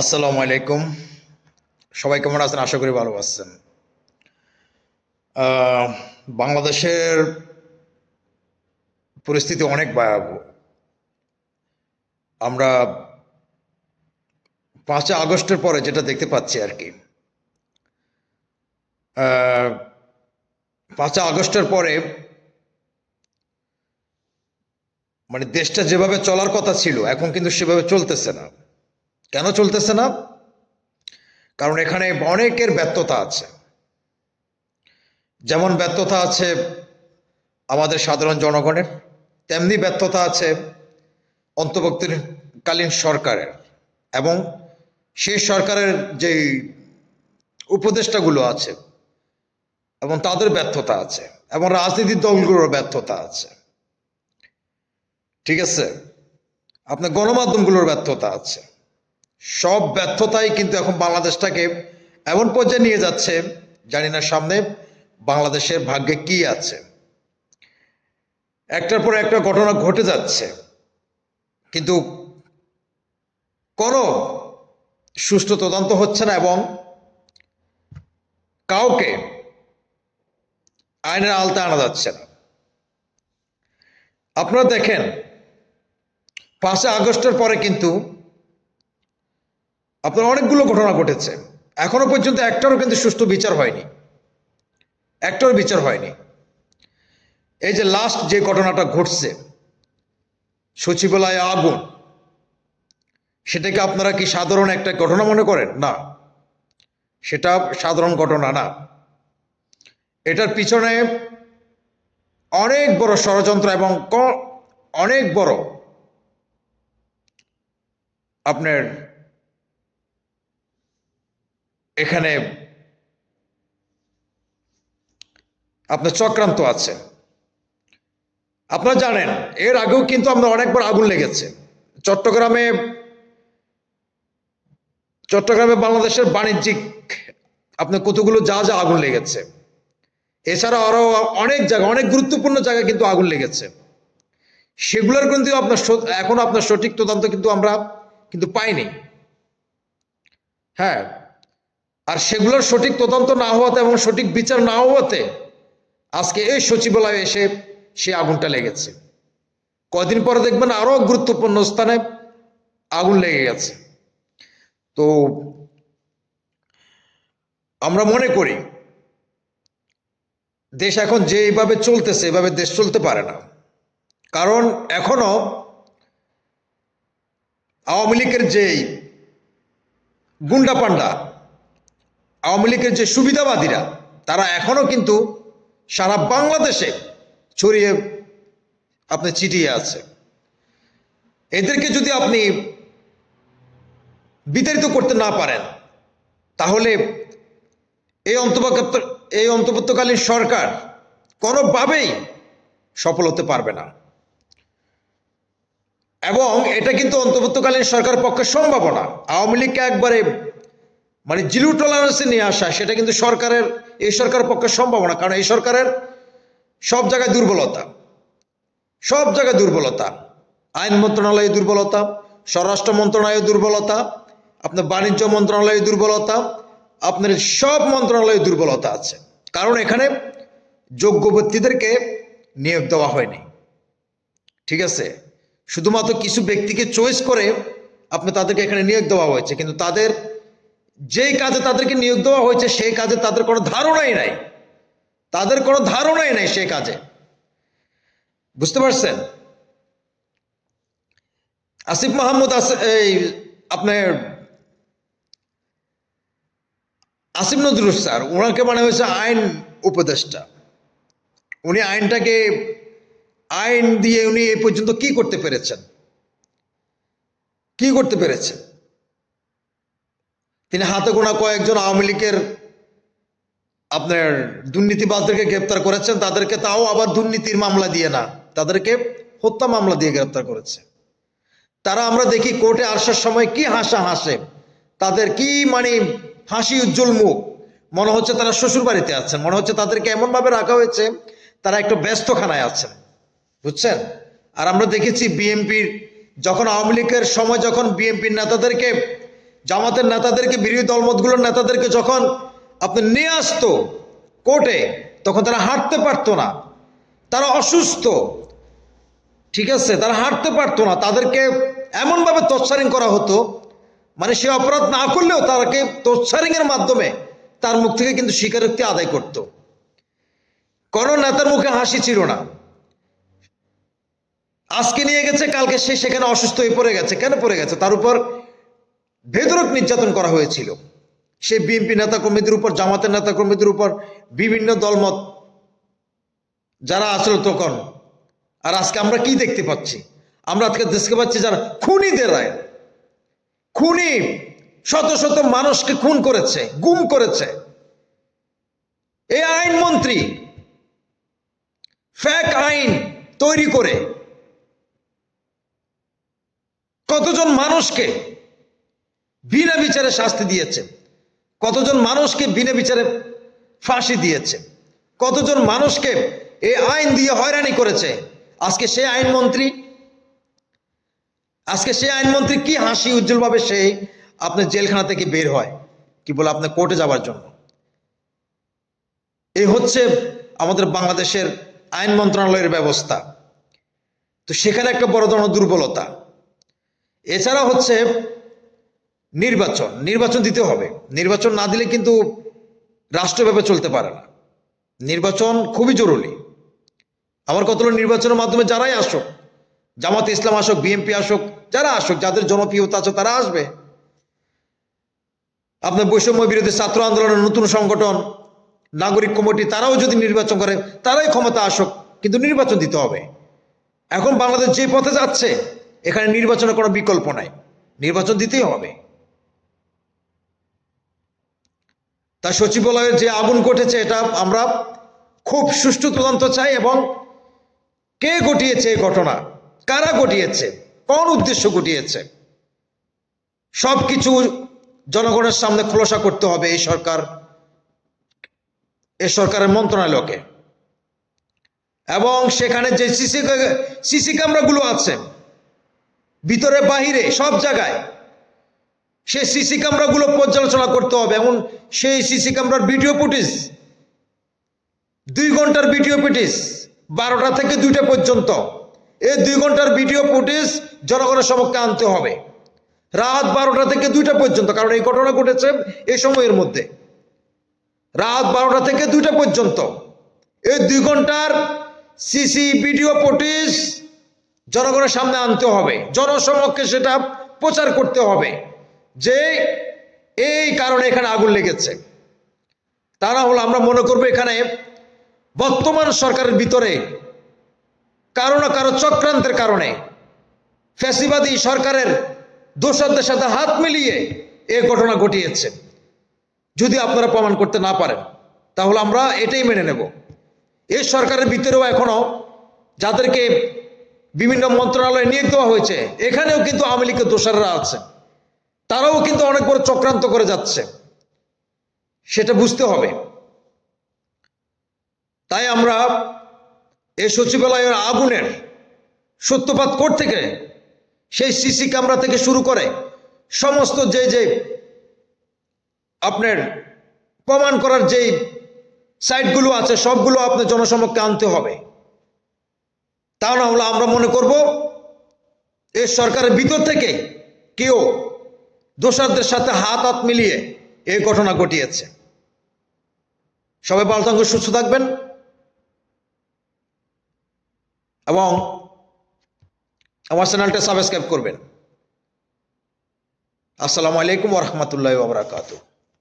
আসসালামু আলাইকুম। সবাই কেমন আছেন? আশা করি ভালো আছেন। বাংলাদেশের পরিস্থিতি অনেক ভয়াবহ। আমরা পাঁচই আগস্টের পরে যেটা দেখতে পাচ্ছি আর কি। পাঁচই আগস্টের পরে মানে দেশটা যেভাবে চলার কথা ছিল, এখন কিন্তু সেভাবে চলতেছে না। কেন চলতেছে না? কারণ এখানে অনেকের ব্যর্থতা আছে। যেমন ব্যর্থতা আছে আমাদের সাধারণ জনগণের, তেমনি ব্যর্থতা আছে অন্তর্বর্তীকালীন সরকারের এবং সেই সরকারের যে উপদেষ্টাগুলো আছে এবং তাদের ব্যর্থতা আছে এবং রাজনীতির দলগুলোর ব্যর্থতা আছে। ঠিক আছে? আপনার গণমাধ্যমগুলোর ব্যর্থতা আছে। সব ব্যর্থতাই কিন্তু এখন বাংলাদেশটাকে এমন পর্যায়ে নিয়ে যাচ্ছে, জানি না সামনে বাংলাদেশের ভাগ্যে কি আছে। একটার পর একটা ঘটনা ঘটে যাচ্ছে, কিন্তু কোনো সুষ্ঠু তদন্ত হচ্ছে না এবং কাউকে আইনের আলতা আনা যাচ্ছে না। আপনারা দেখেন, পাঁচই আগস্টের পরে কিন্তু আপনার অনেকগুলো ঘটনা ঘটেছে। এখনও পর্যন্ত একটারও কিন্তু সুষ্ঠু বিচার হয়নি। একটারও বিচার হয়নি। এই যে লাস্ট যে ঘটনাটা ঘটছে, সচিবালয়ে আগুন, সেটাকে আপনারা কি সাধারণ একটা ঘটনা মনে করেন? না। সেটা সাধারণ ঘটনা না। এটার পিছনে অনেক বড় ষড়যন্ত্র এবং অনেক বড় আপনার এখানে আপনার চক্রান্ত আছে। আপনারা জানেন, এর আগেও কিন্তু আমরা অনেকবার আগুন লেগেছে। চট্টগ্রামে চট্টগ্রামে বাংলাদেশের বাণিজ্যিক আপনার কতগুলো যা যা আগুন লেগেছে। এছাড়া আরও অনেক জায়গা, অনেক গুরুত্বপূর্ণ জায়গায় কিন্তু আগুন লেগেছে। সেগুলোর কিন্তু আপনার এখনও আপনার সঠিক তদন্ত কিন্তু আমরা কিন্তু পাইনি। হ্যাঁ আর সেগুলোর সঠিক তদন্ত না হওয়াতে এবং সঠিক বিচার না হওয়াতে আজকে এই সচিবালয়ে এসে সে আগুনটা লেগেছে। কদিন পরে দেখবেন আরও গুরুত্বপূর্ণ স্থানে আগুন লেগে গেছে। তো আমরা মনে করি, দেশ এখন যেভাবে চলতেছে, এভাবে দেশ চলতে পারে না। কারণ এখনও আওয়ামী লীগের যেই গুন্ডা পান্ডা আওয়ামী লীগের যে সুবিধাবাদীরা, তারা এখনও কিন্তু সারা বাংলাদেশে ছড়িয়ে আপনি চিটিয়ে আছে। এদেরকে যদি আপনি বিতাড়িত করতে না পারেন, তাহলে এই অন্তর্ভুক্ত, এই অন্তর্ভুক্তকালীন সরকার কোনোভাবেই সফল হতে পারবে না। এবং এটা কিন্তু অন্তর্ভুক্তকালীন সরকার পক্ষে সম্ভাবনা আওয়ামী লীগকে একবারে মানে জিরো টলারেন্সে নিয়ে আসা, সেটা কিন্তু সরকারের, এই সরকারের পক্ষে সম্ভব না, কারণ এই সরকারের সব জায়গায় দুর্বলতা। সব জায়গায় দুর্বলতা। আইন মন্ত্রণালয়ে দুর্বলতা, স্বরাষ্ট্র মন্ত্রণালয়ে দুর্বলতা, আপনার বাণিজ্য মন্ত্রণালয়ে দুর্বলতা, আপনার সব মন্ত্রণালয়ে দুর্বলতা আছে। কারণ এখানে যোগ্য ব্যক্তিদেরকে নিয়োগ দেওয়া হয়নি। ঠিক আছে? শুধুমাত্র কিছু ব্যক্তিকে চয়েস করে আপনি তাদেরকে এখানে নিয়োগ দেওয়া হয়েছে, কিন্তু তাদের যেই কাজে তাদেরকে নিয়োগ দেওয়া হয়েছে, সেই কাজে তাদের কোনো ধারণাই নাই। তাদের কোনো ধারণাই নাই সেই কাজে। বুঝতে পারছেন? আসিফ মাহমুদ এই আপনার আসিফ নজরুল স্যার ওনাকে মানে হয়েছে আইন উপদেষ্টা। উনি আইনটাকে, আইন দিয়ে উনি এই পর্যন্ত কি করতে পেরেছেন? কি করতে পেরেছেন? তিনি হাতে গোনা কয়েকজন আওয়ামী লীগের আপনার দুর্নীতিবাজদেরকে গ্রেপ্তার করেছেন, তাদেরকে তাও আবার দুর্নীতির মামলা দিয়ে না, তাদেরকে হত্যা মামলা দিয়ে গ্রেপ্তার করেছে। তারা আমরা দেখি কোর্টে আসার সময় কি হাসা হাসে, তাদের কি মানে হাসি উজ্জ্বল মুখ। মনে হচ্ছে তারা শ্বশুর বাড়িতে আছেন, মনে হচ্ছে তাদেরকে এমনভাবে রাখা হয়েছে, তারা একটু ব্যস্তখানায় আছেন, বুঝছেন? আর আমরা দেখেছি বিএনপির, যখন আওয়ামী লীগের সময় যখন বিএনপির নেতাদেরকে জামাতের নেতাদেরকে, বিরোধী দলমতগুলোর নেতাদেরকে যখন আপনি নিয়ে আসতো কোর্টে, তখন তারা হাঁটতে পারতো না। তারা অসুস্থ। ঠিক আছে? তারা হাঁটতে পারতো না। তাদেরকে এমনভাবে তৎসারিং করা হতো মানে সে অপরাধ না করলেও তাকে তৎসারিং এর মাধ্যমে তার মুখ থেকে কিন্তু স্বীকারোক্তি আদায় করত। কোনো নেতার মুখে হাসি ছিল না। আজকে নিয়ে গেছে, কালকে সে সেখানে অসুস্থ হয়ে পড়ে গেছে। কেন পড়ে গেছে? তার উপর বেদরক নির্যাতন করা হয়েছিল। সে বিএনপি নেতাকর্মীদের উপর, জামাতের নেতাকর্মীদের উপর বিভিন্ন দলমত যারা আসলো তখন। আর আজকে আমরা কি দেখতে পাচ্ছি? আমরা আজকে দেখতে পাচ্ছি যারা খুনিদের রায় খুনি শত শত মানুষকে খুন করেছে, গুম করেছে। এই আইনমন্ত্রী ফ্যাক আইন তৈরি করে কতজন মানুষকে বিনা বিচারে শাস্তি দিয়েছে। কতজন মানুষকে বিনা বিচারে ফাঁসি দিয়েছে? কতজন মানুষকে এই আইন দিয়ে হয়রানি করেছে? আজকে সে আইনমন্ত্রী, আজকে সে আইনমন্ত্রী কি হাসি উজ্জ্বলভাবে সে আপনার জেলখানা থেকে বের হয়? কি বলে আপনার কোর্টে যাওয়ার জন্য? এই হচ্ছে আমাদের বাংলাদেশের আইন মন্ত্রণালয়ের ব্যবস্থা। তো সেখানে একটা বড় ধরনের দুর্বলতা। এছাড়া হচ্ছে নির্বাচন নির্বাচন দিতে হবে। নির্বাচন না দিলে কিন্তু রাষ্ট্রভাবে চলতে পারে না। নির্বাচন খুবই জরুরি। আমার কত নির্বাচনের মাধ্যমে যারাই আসুক, জামাত ইসলাম আসুক, বিএনপি আসুক, যারা আসুক, যাদের জনপ্রিয়তা আছে তারা আসবে। আপনার বৈষম্য বিরোধী ছাত্র আন্দোলনের নতুন সংগঠন, নাগরিক কমিটি, তারাও যদি নির্বাচন করে, তারাই ক্ষমতা আসুক, কিন্তু নির্বাচন দিতে হবে। এখন বাংলাদেশ যে পথে যাচ্ছে, এখানে নির্বাচনের কোনো বিকল্প নাই। নির্বাচন দিতেই হবে। তা সচিবালয়ের যে আগুন ঘটেছে, এটা আমরা খুব সুষ্ঠু তদন্ত চাই এবং কে ঘটিয়েছে এই ঘটনা? কারা ঘটিয়েছে? কোন উদ্দেশ্য ঘটিয়েছে? সব কিছু জনগণের সামনে খোলসা করতে হবে এই সরকার, এই সরকারের মন্ত্রণালয়কে। এবং সেখানে যে সিসি সিসি ক্যামেরাগুলো আছে, ভিতরে, বাহিরে, সব জায়গায় সেই সিসি ক্যামেরাগুলো পর্যালোচনা করতে হবে। এমন সেই সিসি ক্যামেরার ভিডিও ফুটেজ, দুই ঘণ্টার ভিডিও ফুটেজ, বারোটা থেকে দুইটা পর্যন্ত। এই দুই ঘণ্টার ভিডিও ফুটেজ জনগণের সমক্ষে আনতে হবে। রাত বারোটা থেকে দুইটা পর্যন্ত, কারণ এই ঘটনা ঘটেছে এই সময়ের মধ্যে। রাত বারোটা থেকে দুইটা পর্যন্ত। এই দুই ঘণ্টার সিসি ভিডিও ফুটেজ জনগণের সামনে আনতে হবে। জনসমক্ষে সেটা প্রচার করতে হবে। যে এই কারণে এখানে আগুন লেগেছে। তা না হলে আমরা মনে করব এখানে বর্তমান সরকারের ভিতরে কারও না কারও চক্রান্তের কারণে ফ্যাসিবাদী সরকারের দোষরদের সাথে হাত মিলিয়ে এ ঘটনা ঘটিয়েছে। যদি আপনারা প্রমাণ করতে না পারেন, তাহলে আমরা এটাই মেনে নেব। এই সরকারের ভিতরেও এখনও যাদেরকে বিভিন্ন মন্ত্রণালয়ে নিয়োগ দেওয়া হয়েছে, এখানেও কিন্তু আওয়ামী লীগের দোষররা আছে। তারাও কিন্তু অনেক বড় চক্রান্ত করে যাচ্ছে। সেটা বুঝতে হবে। তাই আমরা এই সচিবালয়ের আগুনের সত্যপাত কোর্ট থেকে, সেই সিসি ক্যামেরা থেকে শুরু করে সমস্ত যে যে আপনার প্রমাণ করার যেই সাইটগুলো আছে, সবগুলো আপনার জনসমক্ষে আনতে হবে। তা না হলে আমরা মনে করব, এই সরকারের ভিতর থেকে কেউ দোষরদের সাথে হাত হাত মিলিয়ে এই ঘটনা ঘটিয়েছে। সবাই বালতাঙ্গ সুস্থ থাকবেন। এবং আমার চ্যানেলটা সাবস্ক্রাইব করবেন। আসসালামু আলাইকুম ওরহমতুল্লাহ ওবরাকাতু